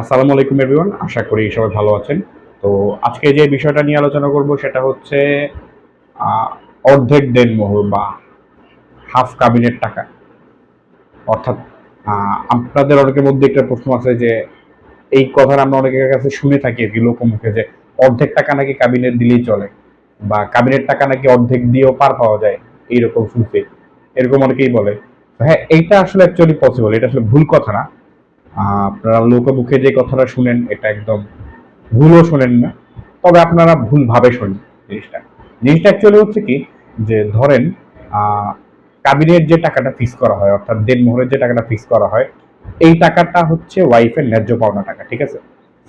আসসালামু আলাইকুম এভরিওয়ান আশা করি সবাই ভালো আছেন। তো আজকে যে বিষয়টা নিয়ে আলোচনা করব সেটা হচ্ছে অর্ধেক দেনমোহর বা হাফ কাবিনের টাকা। অর্থাৎ আপনাদের অনেকের মধ্যে একটা প্রশ্ন আছে যে, এই কথাটা আমরা অনেকের কাছে শুনে থাকি আর কি লোকমুখে যে অর্ধেক টাকা নাকি কাবিনের দিলেই চলে বা কাবিনের টাকা নাকি অর্ধেক দিয়েও পার পাওয়া যায়, এইরকম শুনতে এরকম অনেকেই বলে। হ্যাঁ এইটা আসলে অ্যাকচুয়ালি পসিবল এটা আসলে ভুল কথা না। আপনারা লোকমুখে যে কথাটা শুনেন, এটা একদম ভুলও শোনেন না। তবে আপনারা ভুলভাবে শোনেন জিনিসটা। জিনিসটা অ্যাকচুয়ালি হচ্ছে কি, যে ধরেন কাবিনের যে টাকাটা ফিক্স করা হয়, অর্থাৎ দেনমোহরের যে টাকাটা ফিক্স করা হয়, এই টাকাটা হচ্ছে ওয়াইফের ন্যায্য পাওনা টাকা, ঠিক আছে?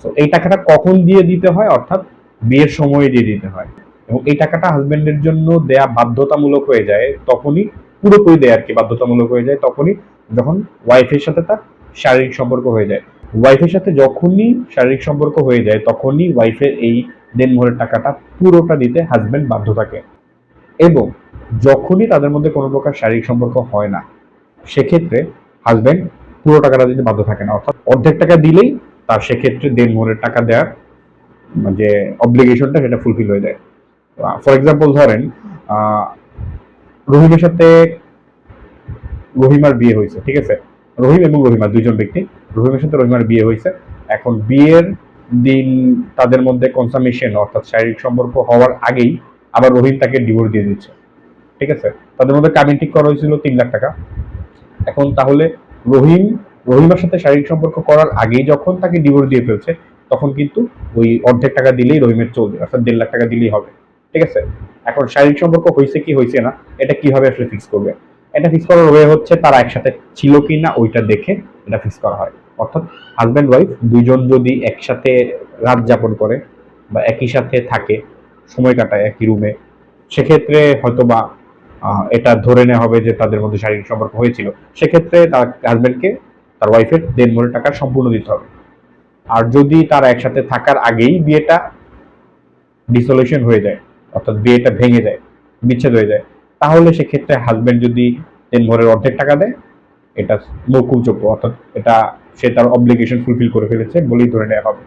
তো এই টাকাটা কখন দিয়ে দিতে হয়? অর্থাৎ বিয়ের সময় দিয়ে দিতে হয়। এবং এই টাকাটা হাজবেন্ডের জন্য দেয়া বাধ্যতামূলক হয়ে যায়, তখনই পুরোপুরি দেয় আর কি বাধ্যতামূলক হয়ে যায়, তখনই যখন ওয়াইফের সাথে তার শারীরিক সম্পর্ক হয়ে যায়। ওয়াইফের সাথে যখনই শারীরিক সম্পর্ক হয়ে যায়, তখনই ওয়াইফের এই দেনমোহরের টাকাটা পুরোটা দিতে হাজব্যান্ড বাধ্য থাকে। এবং যখনই তাদের মধ্যে কোনো প্রকার শারীরিক সম্পর্ক হয় না, সেক্ষেত্রে হাজব্যান্ড পুরো টাকাটা দিতে বাধ্য থাকে না। অর্থাৎ অর্ধেক টাকা দিলেই তার সেক্ষেত্রে দেনমোহরের টাকা দেওয়ার যে অব্লিগেশনটা সেটা ফুলফিল হয়ে যায়। ফর এক্সাম্পল ধরেন রহিমের সাথে রহিমার বিয়ে হয়েছে, ঠিক আছে? রহিম এবং রহিমা, দুইজন ব্যক্তি। রহিমের সাথে রহিমার বিয়ে হয়েছে। এখন বিয়ের দিন তাদের মধ্যে কনসামেশন অর্থাৎ শারীরিক সম্পর্ক হওয়ার আগেই আবার রহিম তাকে ডিভোর্স দিয়ে দিচ্ছে। ঠিক আছে? তাদের মধ্যে কাবিন ঠিক করা হয়েছিল তিন লাখ টাকা। এখন তাহলে রহিম, রহিমার সাথে শারীরিক সম্পর্ক করার আগেই যখন তাকে ডিভোর্স দিয়ে ফেলছে, তখন কিন্তু ওই অর্ধেক টাকা দিলেই রহিমের চলবে, অর্থাৎ দেড় লাখ টাকা দিলেই হবে। ঠিক আছে? এখন শারীরিক সম্পর্ক হয়েছে কি হয়েছে না, এটা কীভাবে আসলে ফিক্স করবে? এটা ফিক্স করার ওয়ে হচ্ছে তারা একসাথে ছিল কি না ওইটা দেখে এটা ফিক্স করা হয়। অর্থাৎ হাজব্যান্ড ওয়াইফ দুইজন যদি একসাথে রাত যাপন করে বা একই সাথে থাকে সময় কাটায় একই রুমে সেক্ষেত্রে হয়তোবা আহ, এটা ধরে নেওয়া হবে যে তাদের মধ্যে শারীরিক সম্পর্ক হয়েছিল। সেক্ষেত্রে তার হাজব্যান্ডকে তার ওয়াইফের দেড় মোড়ের টাকা সম্পূর্ণ দিতে হবে। আর যদি তারা একসাথে থাকার আগেই বিয়েটা ডিসলিউশন হয়ে যায় অর্থাৎ বিয়েটা ভেঙে যায় বিচ্ছেদ হয়ে যায় তাহলে সেক্ষেত্রে হাজবেন্ড যদি দিন ভরের অর্ধেক টাকা দেয়, এটা মৌকুবযোগ্য অর্থাৎ এটা সে তার অব্লিগেশন ফুলফিল করে ফেলেছে বলেই ধরে নেওয়া হবে।